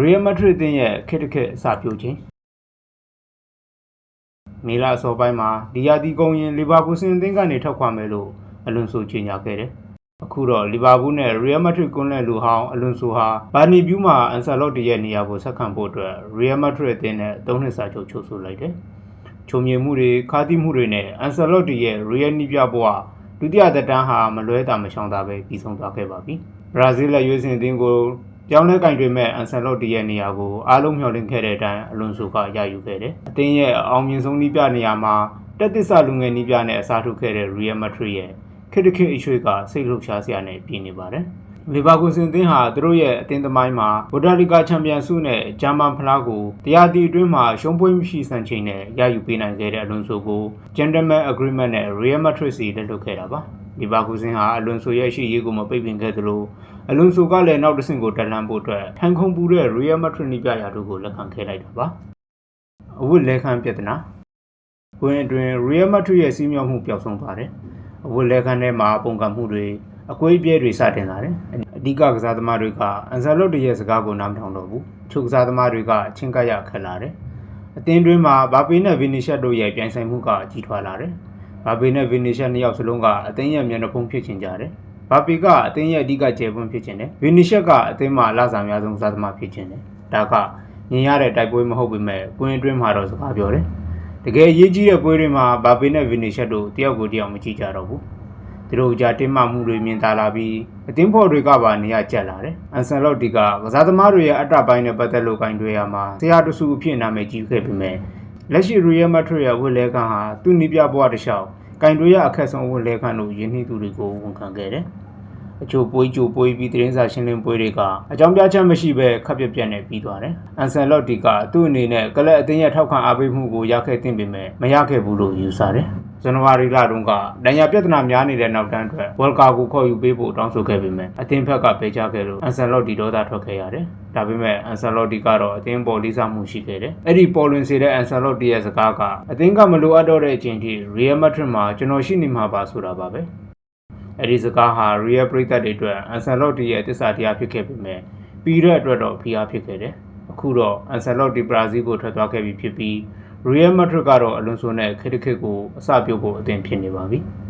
Real Madrid တင်းရဲ့ခက်တခက်အစပြုခြင်းမေလာအစောပိုင်းမှာဒီယာတီကုန်းရင်လီဗာပူးစင်တင်းကနေထောက်ခွာမယ်လို့အလွန်ဆိုကြေညာခဲ့တယ်။အခုတော့လီဗာပူးနဲ့ Real Madrid ကွန်းလဲလူဟောင်းအလွန်ဆိုဟာဘာနီဗျူးမှာအန်ဆာလော့တီရဲ့နေရာကိုဆက်ခံဖို့အတွက် Real Madrid အသင်းနဲ့၃နှစ်စာချုပ်ချုပ်ဆိုလိုက်တယ်။ချုံမြင်မှုတွေခါးသီးမှုတွေနဲ့အန်ဆာလော့တီရဲ့ Real နီးပြဘဝဒုတိယသက်တမ်းဟာမလွဲတာမရှောင်တာပဲပြီးဆုံးသွားခဲ့ပါပြီ။ဘရာဇီးလက်ရွေးစင်အသင်းကို ပြောင်းလဲကင်တွေမဲ့အန်ဆန်လော့တီရဲ့နေရာကိုအားလုံးမျှော်လင့်ခဲ့တဲ့အတိုင်းအလွန်ဆိုကရယူခဲ့တယ်။အသင်းရဲ့အအောင်မြင်ဆုံးနီးပြနေရာမှာတက်သစ္စာလူငယ်နီးပြနဲ့အစားထိုးခဲ့တဲ့ Real Madrid ရဲ့ခက်တခက်အရွှေကစိတ်လှုပ်ရှားစရာနဲ့ပြည့်နေပါတယ်။လီဗာပူးစင်အသင်းဟာသူတို့ရဲ့အသင်းသမိုင်းမှာဗိုလ်ဒါလီဂါချန်ပီယံဆုနဲ့ဂျာမန်ဖလားကိုတရားတီအတွင်းမှာရှုံးပွဲမရှိစံချိန်နဲ့ရယူပေးနိုင်ခဲ့တဲ့အလွန်ဆိုကို Gentleman Agreement နဲ့ Real Madrid စီလက်လွတ်ခဲ့တာပါ။ လီဗာပူးစင်ဟာအလွန်ဆိုရဲ့ရှိရေးကိုမပိတ်ပင်ခဲ့သလိုအလွန်ဆိုကလည်းနောက်တစ်ဆင့်ကိုတက်လှမ်းဖို့အတွက်ထန်ခုံပူတဲ့ Real Madrid နိပြရာတို့ကိုလက်ခံခဲ့လိုက်တာပါအဝတ်လဲခံပြဿနာဝင်အတွင်း Real Madrid ရဲ့စီးမြောက်မှုပျောက်ဆုံးသွားတယ်အဝတ်လဲခံထဲမှာပုံကံမှုတွေအကွေးပြဲတွေစတင်လာတယ်အဓိကကစားသမားတွေကအန်ဆာလော့တရဲ့စကားကိုနားမထောင်တော့ဘူးချုပ်ကစားသမားတွေကချင်းကပ်ရခက်လာတယ်အသင်းတွင်းမှာဘာပေနဲ့ဗီနီရှက်တို့ရဲ့ပြိုင်ဆိုင်မှုကကြီးထွားလာတယ် ဘာပေနဲ့ဗီနီရှက်နှစ်ယောက်စလုံးကအသင်းရဲ့မျက်နှာဖုံးဖြစ်ချင်ကြတယ်ဘာပီကအသင်းရဲ့အဓိကကျေပွန်းဖြစ်ခြင်းတယ်ဗီနီရှက်ကအသင်းမှာလာစားများဆုံးစားသမားဖြစ်ခြင်းတယ်ဒါကမြင်ရတဲ့တိုက်ပွဲမဟုတ်ပေမဲ့ကွင်းအတွင်းမှာတော့စကားပြောတယ်တကယ်အရေးကြီးတဲ့ပွဲတွေမှာဘာပီနဲ့ဗီနီရှက်တို့တယောက်ကိုတယောက်မကြည့်ကြတော့ဘူးသူတို့ကြားတင်းမာမှုတွေမြင်သာလာပြီးအသင်းဖော်တွေကပါနေရာကျက်လာတယ်အန်ဆန်လော့တီကကစားသမားတွေရဲ့အတ္တပိုင်းနဲ့ပတ်သက်လို့ဂိုင်းတွေရမှာဆရာတဆူအဖြစ်နာမည်ကြီးခဲ့ပေမဲ့ လက်ရှိ Real Madrid ရဲ့ဝက်လဲခံဟာသူ့နီးပြဘဝတစ်လျှောက်ဂိုင်းတွေရအခက်ဆုံးဝက်လဲခံလို့ယင်းနှီးသူတွေကိုဝန်ခံခဲ့တယ်အချို့ပွေးကြိုပွေးပြီးသတင်းစာရှင်းလင်းပွဲတွေကအကြောင်းပြချက်မရှိဘဲခပ်ပြက်ပြက်နဲ့ပြီးသွားတယ်။အန်ဆန်လော့တီကသူ့အနေနဲ့ကလပ်အသင်းရဲ့ထောက်ခံအားပေးမှုကိုရခဲ့သင့်ပေမဲ့မရခဲ့ဘူးလို့ယူဆတယ်။ ဇန်နဝါရီလတုန်းကဒဏ်ရာပြဿနာများနေတဲ့နောက်တန်းအတွက်ဝေါ်ကာကိုခေါ်ယူပေးဖို့တောင်းဆိုခဲ့ပေမဲ့အသင်းဘက်ကပေးချခဲ့လို့အန်ဆန်လော့တီဒေါသထွက်ခဲ့ရတယ်။ဒါပေမဲ့အန်ဆန်လော့တီကတော့အသင်းပေါ်လေးစားမှုရှိခဲ့တယ်။အဲ့ဒီပေါ်လွင်စေတဲ့အန်ဆန်လော့တီရဲ့စကားကအသင်းကမလိုအပ်တော့တဲ့အချိန်ထိ Real Madrid မှာကျွန်တော်ရှိနေမှာပါဆိုတာပါပဲ။အဲဒီစကားဟာ Real ပရိသတ်တွေအတွက်အန်ဆန်လော့တီရဲ့တစ္ဆာတရားဖြစ်ခဲ့ပေမဲ့ပြီးတဲ့အတွက်တော့ဖိအားဖြစ်ခဲ့တယ်။အခုတော့အန်ဆန်လော့တီဘရာဇီးကိုထွက်သွားခဲ့ပြီဖြစ်ပြီး Real Madrid ကတော့အလွန်ဆိုနဲ့ခက်တခက်ကိုအစပြုတ်ဖို့အသင့်ဖြစ်နေပါပြီ။